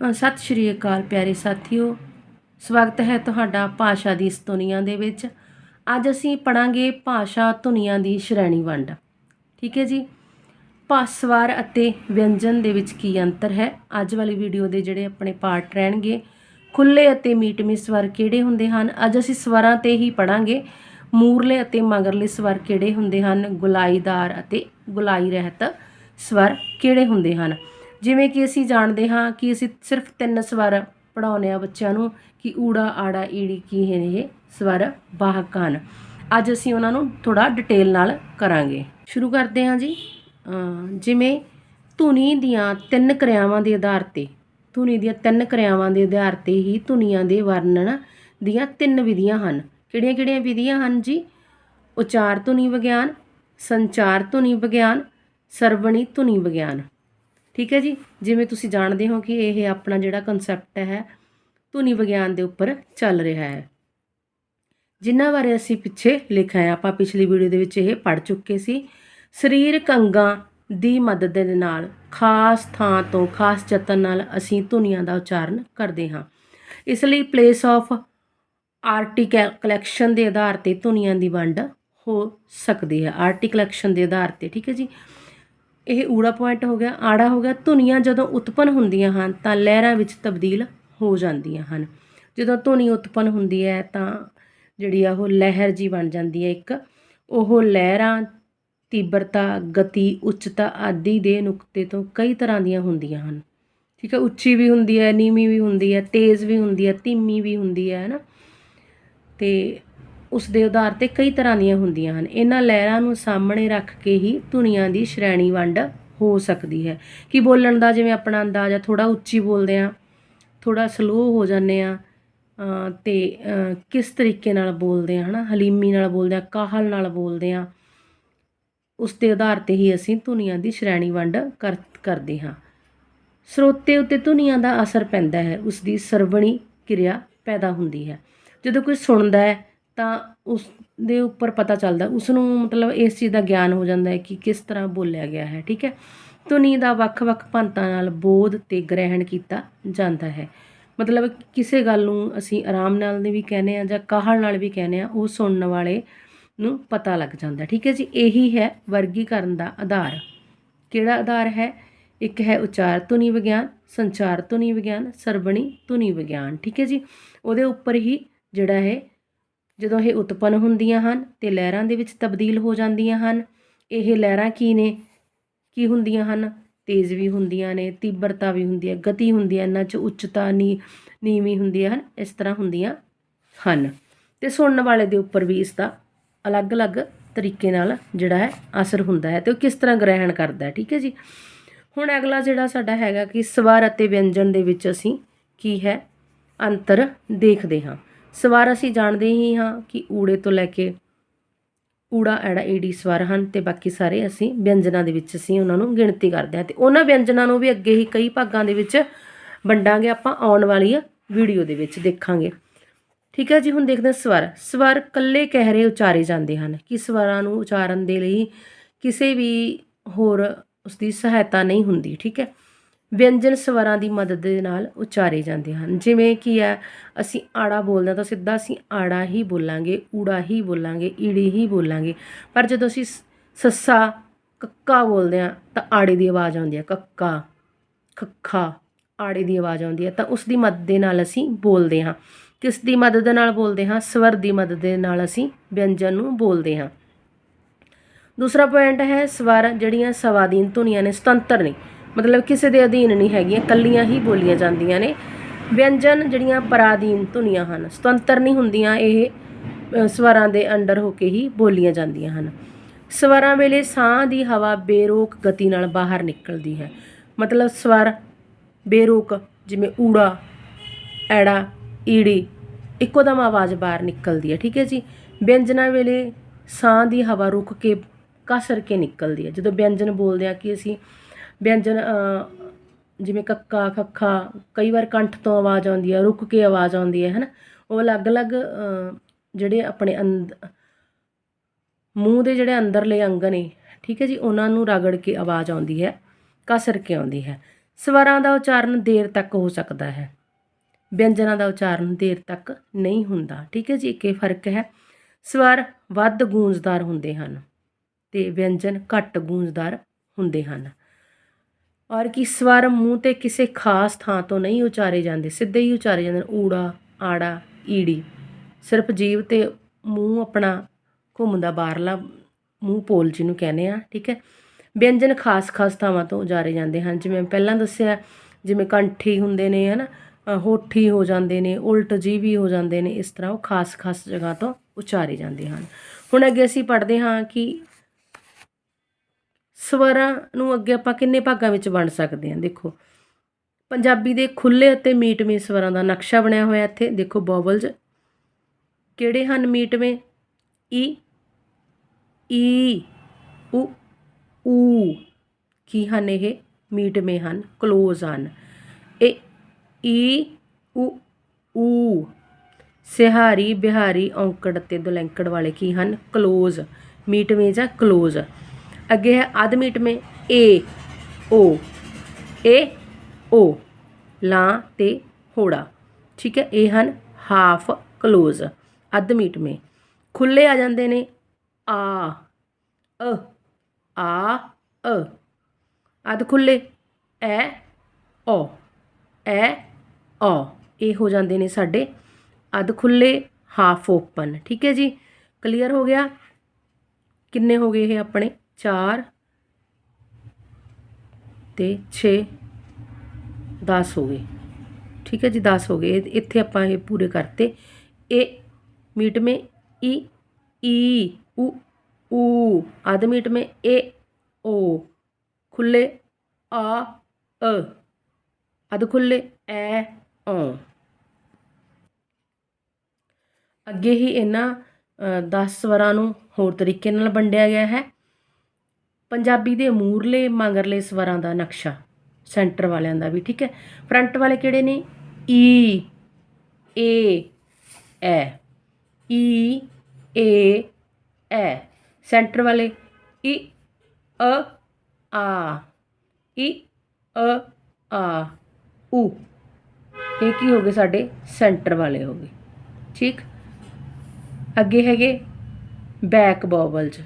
ਸਤਿ ਸ਼੍ਰੀ ਅਕਾਲ ਪਿਆਰੇ ਸਾਥੀਓ। ਸਵਾਗਤ ਹੈ ਤੁਹਾਡਾ ਭਾਸ਼ਾ ਦੀ ਇਸ ਦੁਨੀਆ ਦੇ ਵਿੱਚ। ਅੱਜ ਅਸੀਂ ਪੜਾਂਗੇ ਭਾਸ਼ਾ ਧੁਨੀਆਂ ਦੀ ਸ਼੍ਰੇਣੀ ਵੰਡ ਠੀਕ ਹੈ ਜੀ? ਭਾਸਵਾਰ ਅਤੇ ਵਿਅੰਜਨ ਦੇ ਵਿੱਚ ਕੀ ਅੰਤਰ ਹੈ? ਅੱਜ ਵਾਲੀ ਵੀਡੀਓ ਦੇ ਜਿਹੜੇ ਆਪਣੇ ਪਾਰਟ ਰਹਿਣਗੇ ਖੁੱਲੇ ਅਤੇ ਮੀਟਮੀ ਸਵਰ ਕਿਹੜੇ ਹੁੰਦੇ ਹਨ? ਅੱਜ ਅਸੀਂ ਸਵਰਾਂ ਤੇ ਹੀ ਪੜਾਂਗੇ, ਮੂਰਲੇ ਅਤੇ ਮਗਰਲੇ ਸਵਰ ਕਿਹੜੇ ਹੁੰਦੇ ਹਨ? ਗੁਲਾਈਦਾਰ ਅਤੇ ਗੁਲਾਈ ਰਹਿਤ ਸਵਰ ਕਿਹੜੇ ਹੁੰਦੇ ਹਨ? ਜਿਵੇਂ ਕਿ ਅਸੀਂ ਜਾਣਦੇ ਹਾਂ ਕਿ ਅਸੀਂ ਸਿਰਫ ਤਿੰਨ ਸਵਰ ਪੜਾਉਂਦੇ ਆ ਬੱਚਿਆਂ ਨੂੰ ਕਿ ਊੜਾ, ਆੜਾ, ਈੜੀ ਕੀ ਹੈ ਇਹ ਸਵਰ ਵਾਹਕ ਹਨ ਅੱਜ ਅਸੀਂ ਉਹਨਾਂ ਨੂੰ ਥੋੜਾ ਡਿਟੇਲ ਨਾਲ ਕਰਾਂਗੇ। ਸ਼ੁਰੂ ਕਰਦੇ ਹਾਂ ਜੀ। ਜਿਵੇਂ ਧੁਨੀ ਦੀਆਂ ਤਿੰਨ ਕਿਰਿਆਵਾਂ ਦੇ ਆਧਾਰ ਤੇ, ਧੁਨੀ ਦੀਆਂ ਤਿੰਨ ਕਿਰਿਆਵਾਂ ਦੇ ਆਧਾਰ ਤੇ ਹੀ ਧੁਨੀਆਂ ਦੇ ਵਰਣਨ ਦੀਆਂ ਤਿੰਨ ਵਿਧੀਆਂ ਹਨ। ਕਿਹੜੀਆਂ-ਕਿਹੜੀਆਂ ਵਿਧੀਆਂ ਹਨ ਜੀ? ਉਚਾਰ ਧੁਨੀ ਵਿਗਿਆਨ, ਸੰਚਾਰ ਧੁਨੀ ਵਿਗਿਆਨ, ਸਰਵਣੀ ਧੁਨੀ ਵਿਗਿਆਨ। ਠੀਕ ਹੈ ਜੀ? ਜਿਵੇਂ ਤੁਸੀਂ ਜਾਣਦੇ ਹੋ ਕਿ ਇਹ ਆਪਣਾ ਜਿਹੜਾ ਕਨਸੈਪਟ ਹੈ, ਧੁਨੀ ਵਿਗਿਆਨ ਦੇ ਉੱਪਰ ਚੱਲ ਰਿਹਾ ਹੈ। ਜਿਨ੍ਹਾਂ ਬਾਰੇ ਅਸੀਂ ਪਿੱਛੇ ਲਿਖਿਆ ਹੈ, ਆਪਾਂ ਪਿਛਲੀ ਵੀਡੀਓ ਦੇ ਵਿੱਚ ਇਹ ਪੜ ਚੁੱਕੇ ਸੀ। ਸਰੀਰਕ ਅੰਗਾਂ ਦੀ ਮਦਦ ਦੇ ਨਾਲ, ਖਾਸ ਥਾਂ ਤੋਂ ਖਾਸ ਯਤਨ ਨਾਲ ਅਸੀਂ ਧੁਨੀਆਂ ਦਾ ਉਚਾਰਨ ਕਰਦੇ ਹਾਂ। ਇਸ ਲਈ ਪਲੇਸ ਆਫ ਆਰਟੀਕਲੈਕਸ਼ਨ ਦੇ ਆਧਾਰ ਤੇ ਧੁਨੀਆਂ ਦੀ ਵੰਡ ਹੋ ਸਕਦੀ ਹੈ। ਆਰਟੀਕਲੈਕਸ਼ਨ ਦੇ ਆਧਾਰ ਤੇ, ਠੀਕ ਹੈ ਜੀ? ਇਹ ਊੜਾ ਪੁਆਇੰਟ ਹੋ ਗਿਆ, ਆੜਾ ਹੋ ਗਿਆ, ਧੁਨੀਆਂ ਜਦੋਂ ਉਤਪੰਨ ਹੁੰਦੀਆਂ ਹਨ ਤਾਂ ਲਹਿਰਾਂ ਵਿੱਚ ਤਬਦੀਲ ਹੋ ਜਾਂਦੀਆਂ ਹਨ। ਜਦੋਂ ਧੁਨੀ ਉਤਪੰਨ ਹੁੰਦੀ ਹੈ ਤਾਂ ਜਿਹੜੀ ਆ ਉਹ ਲਹਿਰ ਜੀ ਬਣ ਜਾਂਦੀ ਹੈ ਇੱਕ। ਉਹ ਲਹਿਰਾਂ, ਤੀਬਰਤਾ, ਗਤੀ, ਉੱਚਤਾ ਆਦਿ ਦੇ ਨੁਕਤੇ ਤੋਂ ਕਈ ਤਰ੍ਹਾਂ ਦੀਆਂ ਹੁੰਦੀਆਂ ਹਨ। ਠੀਕ ਹੈ, ਉੱਚੀ ਵੀ ਹੁੰਦੀ ਹੈ, ਨੀਵੀਂ ਵੀ ਹੁੰਦੀ ਹੈ, ਤੇਜ਼ ਵੀ ਹੁੰਦੀ ਹੈ, ਧੀਮੀ ਵੀ ਹੁੰਦੀ ਹੈ ਨਾ? ਤੇ ਉਸ ਦੇ ਆਧਾਰ ਤੇ ਕਈ ਤਰ੍ਹਾਂ ਦੀਆਂ ਹੁੰਦੀਆਂ ਹਨ। ਇਹਨਾਂ ਲਹਿਰਾਂ ਨੂੰ ਸਾਹਮਣੇ ਰੱਖ ਕੇ ਹੀ ਧੁਨੀਆਂ ਦੀ ਸ਼੍ਰੇਣੀ ਵੰਡ ਹੋ ਸਕਦੀ ਹੈ। ਕਿ ਬੋਲਣ ਦਾ ਜਿਵੇਂ ਆਪਣਾ ਅੰਦਾਜ਼ ਆ ਥੋੜਾ ਉੱਚੀ ਬੋਲਦੇ ਆ ਥੋੜਾ ਸਲੋ ਹੋ ਜਾਂਦੇ ਆ ਤੇ ਕਿਸ ਤਰੀਕੇ ਨਾਲ ਬੋਲਦੇ ਆ, ਹਨਾ? ਹਲੀਮੀ ਨਾਲ ਬੋਲਦੇ ਆ, ਕਾਹਲ ਨਾਲ ਬੋਲਦੇ ਆ। ਉਸ ਦੇ ਆਧਾਰ ਤੇ ਹੀ ਅਸੀਂ ਧੁਨੀਆਂ ਦੀ ਸ਼੍ਰੇਣੀ ਵੰਡ ਕਰ, ਕਰਦੇ ਹਾਂ। ਸਰੋਤੇ ਉੱਤੇ ਧੁਨੀਆਂ ਦਾ ਅਸਰ ਪੈਂਦਾ ਹੈ। ਉਸ ਦੀ ਸਰਵਣੀ ਕਿਰਿਆ ਪੈਦਾ ਹੁੰਦੀ ਹੈ। ਜਦੋਂ ਕੋਈ ਸੁਣਦਾ ਹੈ ਤਾਂ ਉਸ ਦੇ ਉੱਪਰ ਪਤਾ ਚੱਲਦਾ ਉਸ ਨੂੰ ਮਤਲਬ ਇਸ ਚੀਜ਼ ਦਾ ਗਿਆਨ ਹੋ ਜਾਂਦਾ ਹੈ ਕਿ ਕਿਸ ਤਰ੍ਹਾਂ ਬੋਲਿਆ ਗਿਆ ਹੈ, ਠੀਕ ਹੈ। ਧੁਨੀ ਦਾ ਵੱਖ-ਵੱਖ ਭਾਂਤਾਂ ਨਾਲ ਬੋਧ ਤੇ ਗ੍ਰਹਿਣ ਕੀਤਾ ਜਾਂਦਾ ਹੈ। ਮਤਲਬ ਕਿਸੇ ਗੱਲ ਨੂੰ ਅਸੀਂ ਆਰਾਮ ਨਾਲ ਵੀ ਕਹਿੰਦੇ ਆ ਜਾਂ ਕਾਹਲ ਨਾਲ ਵੀ ਕਹਿੰਦੇ ਆ ਉਹ ਸੁਣਨ ਵਾਲੇ ਨੂੰ ਪਤਾ ਲੱਗ ਜਾਂਦਾ, ਠੀਕ ਹੈ ਜੀ। ਇਹੀ ਹੈ ਵਰਗੀਕਰਨ ਦਾ ਆਧਾਰ। ਕਿਹੜਾ ਆਧਾਰ ਹੈ? ਇੱਕ ਹੈ ਉਚਾਰ ਧੁਨੀ ਵਿਗਿਆਨ, ਸੰਚਾਰ ਧੁਨੀ ਵਿਗਿਆਨ, ਸਰਵਣੀ ਧੁਨੀ ਵਿਗਿਆਨ, ਠੀਕ ਹੈ ਜੀ। ਉਹਦੇ ਉੱਪਰ ਹੀ ਜਿਹੜਾ ਹੈ ਜਦੋਂ ਇਹ ਉਤਪੰਨ ਹੁੰਦੀਆਂ ਹਨ ਤੇ ਲਹਿਰਾਂ ਦੇ ਵਿੱਚ ਤਬਦੀਲ ਹੋ ਜਾਂਦੀਆਂ ਹਨ, ਇਹ ਲਹਿਰਾਂ ਕੀ ਨੇ? ਕੀ ਹੁੰਦੀਆਂ ਹਨ? ਤੇਜ਼ ਵੀ ਹੁੰਦੀਆਂ ਨੇ, ਤੀਬਰਤਾ ਵੀ ਹੁੰਦੀ ਹੈ, ਗਤੀ ਹੁੰਦੀ ਹੈ ਇਹਨਾਂ 'ਚ ਉੱਚਤਾ, ਨੀ, ਨੀਵੀਂ ਹੁੰਦੀ ਹਨ, ਇਸ ਤਰ੍ਹਾਂ ਹੁੰਦੀਆਂ ਹਨ। ਤੇ ਸੁਣਨ ਵਾਲੇ ਦੇ ਉੱਪਰ ਵੀ ਇਸ ਦਾ ਅਲੱਗ-ਅਲੱਗ ਤਰੀਕੇ ਨਾਲ ਜਿਹੜਾ ਹੈ ਅਸਰ ਹੁੰਦਾ ਹੈ ਤੇ ਉਹ ਕਿਸ ਤਰ੍ਹਾਂ ਗ੍ਰਹਿਣ ਕਰਦਾ ਹੈ, ਠੀਕ ਹੈ ਜੀ? ਹੁਣ ਅਗਲਾ ਜਿਹੜਾ ਸਾਡਾ ਹੈਗਾ ਕਿ ਸਵਰ ਅਤੇ ਵਿਅੰਜਨ ਦੇ ਵਿੱਚ ਅਸੀਂ ਕੀ ਹੈ? ਅੰਤਰ ਦੇਖਦੇ ਹਾਂ। ਸਵਰ ਅਸੀਂ ਜਾਣਦੇ ਹੀ ਹਾਂ ਕਿ ਊੜੇ ਤੋਂ ਲੈ ਕੇ ਊੜਾ, ਐੜਾ, ਈੜੀ ਸਵਰ ਹਨ ਤੇ ਬਾਕੀ ਸਾਰੇ ਅਸੀਂ ਵਿਅੰਜਨਾਂ ਦੇ ਵਿੱਚ ਅਸੀਂ ਉਹਨਾਂ ਨੂੰ ਗਿਣਤੀ ਕਰਦੇ ਹਾਂ ਤੇ ਉਹਨਾਂ ਵਿਅੰਜਨਾਂ ਨੂੰ ਵੀ ਅੱਗੇ ਹੀ ਕਈ ਭਾਗਾਂ ਦੇ ਵਿੱਚ ਵੰਡਾਂਗੇ, ਆਪਾਂ ਆਉਣ ਵਾਲੀ ਵੀਡੀਓ ਦੇ ਵਿੱਚ ਦੇਖਾਂਗੇ। ਠੀਕ ਹੈ ਜੀ, ਹੁਣ ਦੇਖਦੇ ਹਾਂ ਸਵਰ। ਸਵਰ ਕੱਲੇ ਕਹਿਰੇ ਉਚਾਰੇ ਜਾਂਦੇ ਹਨ ਕਿ ਸਵਰਾਂ ਨੂੰ ਉਚਾਰਨ ਦੇ ਲਈ ਕਿਸੇ ਵੀ ਹੋਰ ਉਸ ਦੀ ਸਹਾਇਤਾ ਨਹੀਂ ਹੁੰਦੀ, ਠੀਕ ਹੈ। ਵਿਅੰਜਨ ਸਵਰਾਂ ਦੀ ਮਦਦ ਦੇ ਨਾਲ ਉਚਾਰੇ ਜਾਂਦੇ ਹਨ। ਜਿਵੇਂ ਕਿ ਹੈ, ਅਸੀਂ ਆੜਾ ਬੋਲਦੇ ਹਾਂ ਤਾਂ ਸਿੱਧਾ ਅਸੀਂ ਆੜਾ ਹੀ ਬੋਲਾਂਗੇ, ਊੜਾ ਹੀ ਬੋਲਾਂਗੇ, ਈੜੀ ਹੀ ਬੋਲਾਂਗੇ। ਪਰ ਜਦੋਂ ਅਸੀਂ ਸ- ਸੱਸਾ, ਕੱਕਾ ਬੋਲਦੇ ਹਾਂ ਤਾਂ ਆੜੇ ਦੀ ਆਵਾਜ਼ ਆਉਂਦੀ ਹੈ। ਕੱਕਾ, ਖੱਖਾ, ਆੜੇ ਦੀ ਆਵਾਜ਼ ਆਉਂਦੀ ਹੈ ਤਾਂ ਉਸ ਦੀ ਮਦਦ ਦੇ ਨਾਲ ਅਸੀਂ ਬੋਲਦੇ ਹਾਂ। ਕਿਸ ਦੀ ਮਦਦ ਨਾਲ ਬੋਲਦੇ ਹਾਂ? ਸਵਰ ਦੀ ਮਦਦ ਦੇ ਨਾਲ ਅਸੀਂ ਵਿਅੰਜਨ ਨੂੰ ਬੋਲਦੇ ਹਾਂ। ਦੂਸਰਾ ਪੁਆਇੰਟ ਹੈ, ਸਵਰ ਜਿਹੜੀਆਂ ਸਵਾਧੀਨ ਧੁਨੀਆਂ ਨੇ ਸੁਤੰਤਰ ਨੇ। ਮਤਲਬ ਕਿਸੇ ਦੇ ਅਧੀਨ ਨਹੀਂ ਹੈਗੀਆਂ ਕੱਲੀਆਂ ਹੀ ਬੋਲੀਆਂ ਜਾਂਦੀਆਂ ਨੇ। ਵਿਅੰਜਨ ਜਿਹੜੀਆਂ ਪਰਾਧੀਨ ਧੁਨੀਆਂ ਹਨ, ਸੁਤੰਤਰ ਨਹੀਂ ਹੁੰਦੀਆਂ, ਇਹ ਸਵਰਾਂ ਦੇ ਅੰਡਰ ਹੋ ਕੇ ਹੀ ਬੋਲੀਆਂ ਜਾਂਦੀਆਂ ਹਨ। ਸਵਰਾਂ ਵੇਲੇ ਸਾਹ ਦੀ ਹਵਾ ਬੇਰੋਕ ਗਤੀ ਨਾਲ ਬਾਹਰ ਨਿਕਲਦੀ ਹੈ। ਮਤਲਬ ਸਵਰ ਬੇਰੋਕ, ਜਿਵੇਂ ਊੜਾ, ਐੜਾ, ਈੜੀ ਇੱਕੋ ਦਮ ਆਵਾਜ਼ ਬਾਹਰ ਨਿਕਲਦੀ ਹੈ, ਠੀਕ ਹੈ ਜੀ? ਵਿਅੰਜਨਾਂ ਵੇਲੇ ਸਾਹ ਦੀ ਹਵਾ ਰੁਕ ਕੇ ਕਸਰ ਕੇ ਨਿਕਲਦੀ ਹੈ। ਜਦੋਂ ਵਿਅੰਜਨ ਬੋਲਦੇ ਆ ਕਿ ਅਸੀਂ ਵਿਅੰਜਨ ਜਿਵੇਂ ਕੱਕਾ, ਖੱਖਾ, ਕਈ ਵਾਰ ਕੰਠ ਤੋਂ ਆਵਾਜ਼ ਆਉਂਦੀ ਹੈ ਰੁਕ ਕੇ ਆਵਾਜ਼ ਆਉਂਦੀ ਹੈ ਹੈ ਨਾ ਉਹ ਅਲੱਗ-ਅਲੱਗ ਜਿਹੜੇ ਆਪਣੇ ਅੰਦ, ਮੂੰਹ ਦੇ ਜਿਹੜੇ ਅੰਦਰਲੇ ਅੰਗ ਨੇ, ਠੀਕ ਹੈ ਜੀ, ਉਹਨਾਂ ਨੂੰ ਰਗੜ ਕੇ ਆਵਾਜ਼ ਆਉਂਦੀ ਹੈ, ਕਸਰ ਕੇ ਆਉਂਦੀ ਹੈ। ਸਵਰਾਂ ਦਾ ਉਚਾਰਨ ਦੇਰ ਤੱਕ ਹੋ ਸਕਦਾ ਹੈ। ਵਿਅੰਜਨਾਂ ਦਾ ਉਚਾਰਨ ਦੇਰ ਤੱਕ ਨਹੀਂ ਹੁੰਦਾ, ਠੀਕ ਹੈ ਜੀ, ਇੱਕ ਇਹ ਫ਼ਰਕ ਹੈ। ਸਵਰ ਵੱਧ ਗੂੰਜਦਾਰ ਹੁੰਦੇ ਹਨ ਤੇ ਵਿਅੰਜਨ ਘੱਟ ਗੂੰਜਦਾਰ ਹੁੰਦੇ ਹਨ। ਔਰ ਕਿ ਸਵਰ ਮੂੰਹ ਤੇ ਕਿਸੇ ਖਾਸ ਥਾਂ ਤੋਂ ਨਹੀਂ ਉਚਾਰੇ ਜਾਂਦੇ ਸਿੱਧੇ ਹੀ ਉਚਾਰੇ ਜਾਂਦੇ ਨੇ ਊੜਾ ਆੜਾ ਈੜੀ। ਸਿਰਫ ਜੀਵ ਤੇ ਮੂੰਹ ਆਪਣਾ ਘੁੰਮਦਾ ਬਾਹਰਲਾ ਮੂੰਹ ਪੋਲ ਜਿਹਨੂੰ ਕਹਿੰਦੇ ਆ ਠੀਕ ਹੈ? ਵਿਅੰਜਨ ਖਾਸ ਖਾਸ ਥਾਵਾਂ ਤੋਂ ਉਚਾਰੇ ਜਾਂਦੇ ਹਨ। ਜਿਵੇਂ ਪਹਿਲਾਂ ਦੱਸਿਆ ਜਿਵੇਂ ਕੰਠੀ ਹੁੰਦੇ ਨੇ ਹਨਾ ਅ, ਹੋਠੀ ਹੋ ਜਾਂਦੇ ਨੇ ਉਲਟ ਜੀਵੀ ਹੋ ਜਾਂਦੇ ਨੇ ਇਸ ਤਰ੍ਹਾਂ ਉਹ ਖਾਸ ਖਾਸ ਜਗ੍ਹਾ ਤੋਂ ਉਚਾਰੇ ਜਾਂਦੇ ਹਨ। ਹੁਣ ਅੱਗੇ ਅਸੀਂ ਪੜ੍ਹਦੇ ਹਾਂ ਕਿ ਸਵਰਾਂ ਨੂੰ ਅੱਗੇ ਆਪਾਂ ਕਿੰਨੇ ਭਾਗਾਂ ਵਿੱਚ ਵੰਡ ਸਕਦੇ ਹਾਂ? ਦੇਖੋ, ਪੰਜਾਬੀ ਦੇ ਖੁੱਲੇ ਅਤੇ ਮੀਟਵੇਂ ਸਵਰਾਂ ਦਾ ਨਕਸ਼ਾ ਬਣਿਆ ਹੋਇਆ ਇੱਥੇ। ਦੇਖੋ ਬੋਵਲਸ ਕਿਹੜੇ ਹਨ ਮੀਟਵੇਂ? ਈ ਈ, ਉ, ਊ। ਕੀ ਹਨ ਇਹ? ਮੀਟਵੇਂ ਹਨ, ਕਲੋਜ਼ ਹਨ। ਇਹ ਈ, ਉ, ਊ। ਸਿਹਾਰੀ, ਬਿਹਾਰੀ, ਔਂਕੜ ਅਤੇ ਦੁਲੈਂਕੜ ਵਾਲੇ ਕੀ ਹਨ? ਕਲੋਜ਼। ਮੀਟਵੇਂ ਜਾਂ ਕਲੋਜ਼। ਅੱਗੇ ਹੈ ਅਧ ਮੀਟਵੇਂ ਏ ਓ ਏ ਓ ਲਾਂ ਤੇ ਹੋੜਾ ਠੀਕ ਹੈ ਇਹ ਹਨ ਹਾਫ ਕਲੋਜ਼ ਅਧ ਮੀਟਵੇਂ ਖੁੱਲੇ ਆ ਜਾਂਦੇ ਨੇ ਆ ਅ ਆ ਅ ਅਧ ਖੁੱਲੇ ਐ ਓ ਐ ਓ ਇਹ ਹੋ ਜਾਂਦੇ ਨੇ ਸਾਡੇ ਅਧ ਖੁੱਲੇ ਹਾਫ ਓਪਨ ਠੀਕ ਹੈ ਜੀ ਕਲੀਅਰ ਹੋ ਗਿਆ ਕਿੰਨੇ ਹੋ ਗਏ ਇਹ ਆਪਣੇ 4 ਤੇ 6 10 ਹੋ ਗਏ। ਠੀਕ ਹੈ ਜੀ 10 ਹੋ ਗਏ। ਇੱਥੇ ਆਪਾਂ ਇਹ ਪੂਰੇ ਕਰਤੇ। ਇਹ ਮੀਟ ਮੇ ਈ ਈ ਊ ਊ। ਆਦ ਮੀਟ ਮੇ ਏ, ਓ। ਖੁੱਲੇ, ਆ, ਅ। ਅਦ ਖੁੱਲੇ, ਐ, ਓ। ਅੱਗੇ ਹੀ ਇਹਨਾਂ 10 ਸਵਰਾਂ ਨੂੰ ਹੋਰ ਤਰੀਕੇ ਨਾਲ ਵੰਡਿਆ ਗਿਆ ਹੈ। ਪੰਜਾਬੀ ਦੇ ਮੂਰਲੇ ਮੰਗਰਲੇ ਸਵਰਾਂ ਦਾ ਨਕਸ਼ਾ, ਸੈਂਟਰ ਵਾਲਿਆਂ ਦਾ ਵੀ, ਠੀਕ ਹੈ? ਫਰੰਟ ਵਾਲੇ ਕਿਹੜੇ ਨੇ? ਈ, ਏ, ਐ। ਈ, ਏ, ਐ। ਸੈਂਟਰ ਵਾਲੇ, ਈ, ਅ, ਆ। ਈ, ਅ, ਆ। ਊ ਇਹ ਕੀ ਹੋ ਗਏ ਸਾਡੇ? ਸੈਂਟਰ ਵਾਲੇ ਹੋ ਗਏ। ਠੀਕ? ਅੱਗੇ ਹੈਗੇ ਬੈਕ ਬੋਬਲਸ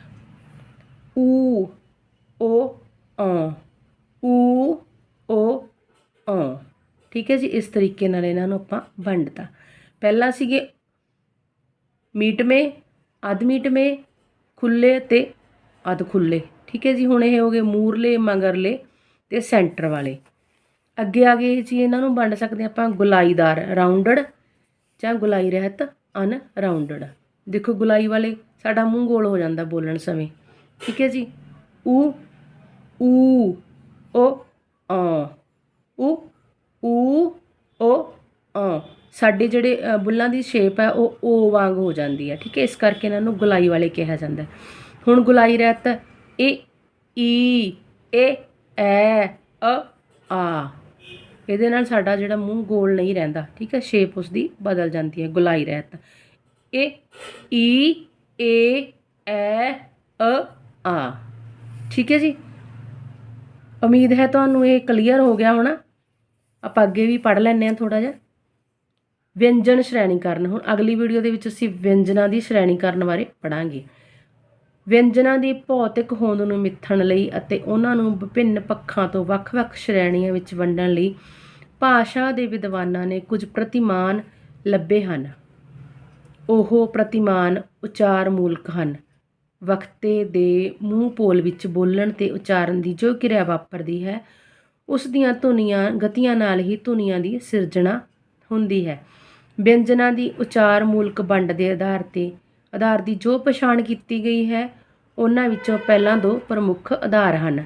ਊ ਓ, ਅ, ਊ, ਓ, ਅ। ਠੀਕ ਹੈ ਜੀ, ਇਸ ਤਰੀਕੇ ਨਾਲ ਇਹਨਾਂ ਨੂੰ ਆਪਾਂ ਵੰਡਤਾ। ਪਹਿਲਾਂ ਸੀਗੇ ਮੀਟਵੇਂ ਅਧ ਮੀਟਵੇਂ ਖੁੱਲੇ ਤੇ ਅਧ ਖੁੱਲੇ ਠੀਕ ਹੈ ਜੀ, ਹੁਣ ਇਹ ਹੋ ਗਏ ਮੂਰਲੇ, ਮਗਰਲੇ ਤੇ ਸੈਂਟਰ ਵਾਲੇ। ਅੱਗੇ ਆ ਗਏ ਜੀ, ਇਹਨਾਂ ਨੂੰ ਵੰਡ ਸਕਦੇ ਆਪਾਂ ਗੁਲਾਈਦਾਰ ਰਾਉਂਡਡ ਜਾਂ ਗੁਲਾਈ ਰਹਿਤ ਅਨ ਰਾਉਂਡਡ ਦੇਖੋ, ਗੁਲਾਈ ਵਾਲੇ ਸਾਡਾ ਮੂੰਹ ਗੋਲ ਹੋ ਜਾਂਦਾ ਬੋਲਣ ਸਮੇਂ। ਠੀਕ ਹੈ ਜੀ ਊ ਊ ਓ ਆ ਊ ਊ ਓ ਆ ਸਾਡੇ ਜਿਹੜੇ ਬੁੱਲਾਂ ਦੀ ਸ਼ੇਪ ਹੈ, ਉਹ ਓ ਵਾਂਗ ਹੋ ਜਾਂਦੀ ਹੈ, ਠੀਕ ਹੈ? ਇਸ ਕਰਕੇ ਇਹਨਾਂ ਨੂੰ ਗੁਲਾਈ ਵਾਲੇ ਕਿਹਾ ਜਾਂਦਾ ਹੁਣ ਗੁਲਾਈ ਰਹਿਤ, ਏ, ਈ, ਏ, ਐ, ਅ, ਆ। ਇਹਦੇ ਨਾਲ ਸਾਡਾ ਜਿਹੜਾ ਮੂੰਹ ਗੋਲ ਨਹੀਂ ਰਹਿੰਦਾ, ਠੀਕ ਹੈ? ਸ਼ੇਪ ਉਸ ਦੀ ਬਦਲ ਜਾਂਦੀ ਹੈ, ਗੁਲਾਈ ਰਹਿਤ। ਏ, ਈ, ਏ, ਐ, ਅ, ਆ। ਠੀਕ ਹੈ ਜੀ? ਉਮੀਦ ਹੈ ਤੁਹਾਨੂੰ ਇਹ ਕਲੀਅਰ ਹੋ ਗਿਆ ਹੋਣਾ। ਆਪਾਂ ਅੱਗੇ ਵੀ ਪੜ੍ਹ ਲੈਂਦੇ ਹਾਂ ਥੋੜਾ ਜਿਹਾ। ਵਿਅੰਜਨ ਸ਼੍ਰੇਣੀਕਰਨ। ਹੁਣ ਅਗਲੀ ਵੀਡੀਓ ਦੇ ਵਿੱਚ ਅਸੀਂ ਵਿਅੰਜਨਾਂ ਦੀ ਸ਼੍ਰੇਣੀਕਰਨ ਬਾਰੇ ਪੜਾਂਗੇ ਵਿਅੰਜਨਾਂ ਦੀ ਭੌਤਿਕ ਹੋਂਦ ਨੂੰ ਮਿੱਥਣ ਲਈ ਅਤੇ ਉਹਨਾਂ ਨੂੰ ਵਿਭਿੰਨ ਪੱਖਾਂ ਤੋਂ ਵੱਖ-ਵੱਖ ਸ਼੍ਰੇਣੀਆਂ ਵਿੱਚ ਵੰਡਣ ਲਈ ਭਾਸ਼ਾ ਦੇ ਵਿਦਵਾਨਾਂ ਨੇ ਕੁਝ ਪ੍ਰਤੀਮਾਨ ਲੱਭੇ ਹਨ। ਉਹ ਪ੍ਰਤੀਮਾਨ ਉਚਾਰ ਮੂਲਕ ਹਨ। ਵਕਤੇ ਦੇ ਮੂੰਹ ਪੋਲ ਵਿੱਚ ਬੋਲਣ ਤੇ ਉਚਾਰਨ ਦੀ ਜੋ ਕਿਰਿਆ ਵਾਪਰਦੀ ਹੈ, ਉਸ ਦੀਆਂ ਧੁਨੀਆਂ ਗਤੀਆਂ ਨਾਲ ਹੀ ਧੁਨੀਆਂ ਦੀ ਸਿਰਜਣਾ ਹੁੰਦੀ ਹੈ। ਵਿਅੰਜਨਾਂ ਦੀ ਉਚਾਰ ਮੂਲਕ ਵੰਡ ਦੇ ਆਧਾਰ ਤੇ ਆਧਾਰ ਦੀ ਜੋ ਪਛਾਣ ਕੀਤੀ ਗਈ ਹੈ, ਉਹਨਾਂ ਵਿੱਚੋਂ ਪਹਿਲਾਂ ਦੋ ਪ੍ਰਮੁੱਖ ਆਧਾਰ ਹਨ।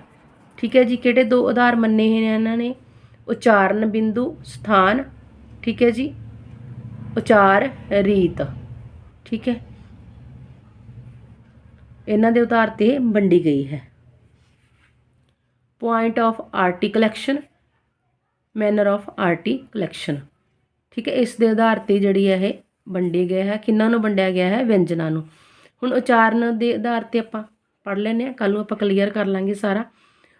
ਠੀਕ ਹੈ ਜੀ, ਕਿਹੜੇ ਦੋ ਆਧਾਰ ਮੰਨੇ ਹੋਏ ਨੇ ਇਹਨਾਂ ਨੇ? ਉਚਾਰਨ ਬਿੰਦੂ, ਸਥਾਨ। ਠੀਕ ਹੈ ਜੀ, ਉਚਾਰ, ਰੀਤ। ਠੀਕ ਹੈ। ਇਹਨਾਂ ਦੇ ਆਧਾਰ ਤੇ ਵੰਡੀ ਗਈ ਹੈ। Point of art collection manner of art collection ਠੀਕ ਹੈ, ਇਸ ਦੇ ਆਧਾਰ ਤੇ ਜਿਹੜੀ ਹੈ ਇਹ ਵੰਡੀ ਗਿਆ ਹੈ। ਕਿੰਨਾਂ ਨੂੰ ਵੰਡਿਆ ਗਿਆ ਹੈ? ਵਿਅੰਜਨਾਂ ਨੂੰ। ਹੁਣ ਉਚਾਰਨ ਦੇ ਆਧਾਰ ਤੇ ਆਪਾਂ ਪੜ੍ਹ ਲੈਂਦੇ ਹਾਂ। ਕੱਲ ਨੂੰ ਆਪਾਂ ਕਲੀਅਰ ਕਰ ਲਾਂਗੇ ਸਾਰਾ।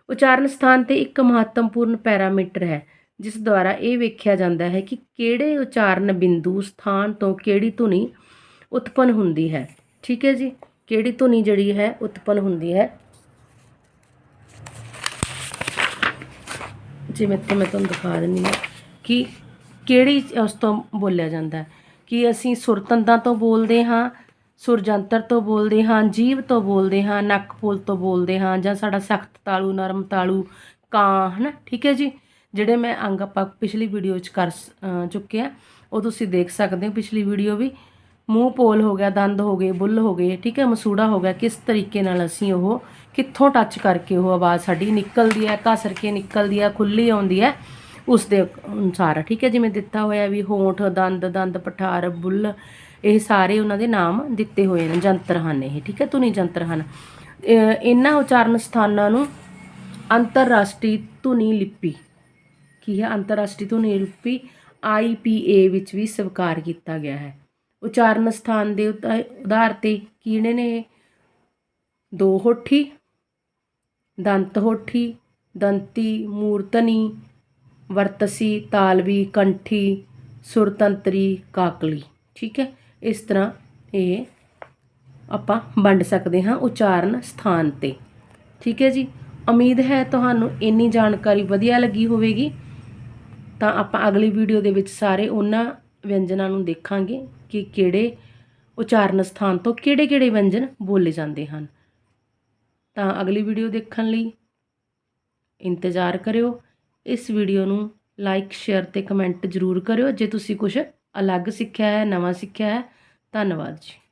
ਉਚਾਰਨ ਸਥਾਨ ਤੇ ਇੱਕ ਮਹੱਤਵਪੂਰਨ ਪੈਰਾਮੀਟਰ ਹੈ, ਜਿਸ ਦੁਆਰਾ ਇਹ ਵੇਖਿਆ ਜਾਂਦਾ ਹੈ ਕਿ ਕਿਹੜੇ ਉਚਾਰਨ ਬਿੰਦੂ ਸਥਾਨ ਤੋਂ ਕਿਹੜੀ ਧੁਨੀ ਉਤਪੰਨ ਹੁੰਦੀ ਹੈ। ਠੀਕ ਹੈ ਜੀ? ਕਿਹੜੀ ਧੁਨੀ ਜਿਹੜੀ ਹੈ ਉਤਪਨ ਹੁੰਦੀ ਹੈ? ਜਿਵੇਂ ਇੱਥੇ ਮੈਂ ਤੁਹਾਨੂੰ ਦਿਖਾ ਦਿੰਦੀ ਹਾਂ ਕਿ ਕਿਹੜੀ ਉਸ ਤੋਂ ਬੋਲਿਆ ਜਾਂਦਾ ਕਿ ਅਸੀਂ ਸੁਰਤੰਦਾਂ ਤੋਂ ਬੋਲਦੇ ਹਾਂ, ਸੁਰਜੰਤਰ ਤੋਂ ਬੋਲਦੇ ਹਾਂ, ਜੀਵ ਤੋਂ ਬੋਲਦੇ ਹਾਂ, ਨੱਕ ਪੁੱਲ ਤੋਂ ਬੋਲਦੇ ਹਾਂ ਜਾਂ ਸਾਡਾ ਸਖਤ ਤਾਲੂ, ਨਰਮ ਤਾਲੂ, ਕਾਂ, ਹਨਾ? ਠੀਕ ਹੈ ਜੀ? ਜਿਹੜੇ ਮੈਂ ਅੰਗ ਆਪਾਂ ਪਿਛਲੀ ਵੀਡੀਓ 'ਚ ਕਰ ਚੁੱਕੇ ਆ, ਉਹ ਤੁਸੀਂ ਦੇਖ ਸਕਦੇ ਹੋ ਪਿਛਲੀ ਵੀਡੀਓ ਵੀ। ਮੂੰਹ ਪੋਲ ਹੋ ਗਿਆ, ਦੰਦ ਹੋ ਗਏ, ਬੁੱਲ ਹੋ ਗਏ, ਠੀਕ ਹੈ, ਮਸੂੜਾ ਹੋ ਗਿਆ, ਕਿਸ ਤਰੀਕੇ ਨਾਲ ਅਸੀਂ ਉਹ ਕਿੱਥੋਂ ਟੱਚ ਕਰਕੇ ਉਹ ਆਵਾਜ਼ ਸਾਡੀ ਨਿਕਲਦੀ ਹੈ, ਘਸਰ ਕੇ ਨਿਕਲਦੀ ਹੈ ਖੁੱਲੀ ਆਉਂਦੀ ਹੈ, ਉਸ ਦੇ ਅਨੁਸਾਰ, ਠੀਕ ਹੈ, ਜਿਵੇਂ ਦਿੱਤਾ ਹੋਇਆ ਵੀ ਹੋਂਠ, ਦੰਦ ਦੰਦ, ਪਠਾਰ, ਬੁੱਲ, ਇਹ ਸਾਰੇ ਉਹਨਾਂ ਦੇ ਨਾਮ ਦਿੱਤੇ ਹੋਏ ਨੇ ਜੰਤਰ ਹਨ ਇਹ, ਠੀਕ ਹੈ, ਧੁਨੀ ਜੰਤਰ ਹਨ ਇਹਨਾਂ ਉਚਾਰਨ ਸਥਾਨਾਂ ਨੂੰ ਅੰਤਰਰਾਸ਼ਟਰੀ ਧੁਨੀ ਲਿਪੀ, ਕੀ ਹੈ, ਅੰਤਰਰਾਸ਼ਟਰੀ ਧੁਨੀ ਲਿਪੀ ਆਈਪੀਏ ਵਿੱਚ ਵੀ ਸਵੀਕਾਰ ਕੀਤਾ ਗਿਆ ਹੈ। ਉਚਾਰਨ ਸਥਾਨ ਦੇ ਉਤਾ- ਆਧਾਰ ਤੇ ਕਿਹੜੇ ਨੇ ਦੋ ਹੋਠੀ, ਦੰਤ ਹੋਠੀ, ਦੰਤੀ ਮੂਰਤਨੀ, ਵਰਤਸੀ, ਤਾਲਵੀ, ਕੰਠੀ, ਸੁਰਤੰਤਰੀ, ਕਾਕਲੀ। ਠੀਕ ਹੈ? ਇਸ ਤਰ੍ਹਾਂ ਇਹ ਆਪਾਂ ਵੰਡ ਸਕਦੇ ਹਾਂ ਉਚਾਰਨ ਸਥਾਨ ਤੇ। ਠੀਕ ਹੈ ਜੀ? ਉਮੀਦ ਹੈ ਤੁਹਾਨੂੰ ਇੰਨੀ ਜਾਣਕਾਰੀ ਵਧੀਆ ਲੱਗੀ ਹੋਵੇਗੀ। ਤਾਂ ਆਪਾਂ ਅਗਲੀ ਵੀਡੀਓ ਦੇ ਵਿੱਚ ਸਾਰੇ ਉਹਨਾਂ ਵਿਅੰਜਨਾਂ ਨੂੰ ਦੇਖਾਂਗੇ ਕਿ ਕਿਹੜੇ ਉਚਾਰਨ ਸਥਾਨ ਤੋਂ ਕਿਹੜੇ-ਕਿਹੜੇ ਵਿਅੰਜਨ ਬੋਲੇ ਜਾਂਦੇ ਹਨ। ਤਾਂ ਅਗਲੀ ਵੀਡੀਓ ਦੇਖਣ ਲਈ ਇੰਤਜ਼ਾਰ ਕਰਿਓ। ਇਸ ਵੀਡੀਓ ਨੂੰ ਲਾਈਕ, ਸ਼ੇਅਰ ਤੇ ਕਮੈਂਟ ਜ਼ਰੂਰ ਕਰਿਓ। ਜੇ ਤੁਸੀਂ ਕੁਝ ਅਲੱਗ ਸਿੱਖਿਆ ਹੈ, ਨਵਾਂ ਸਿੱਖਿਆ ਹੈ, ਧੰਨਵਾਦ ਜੀ।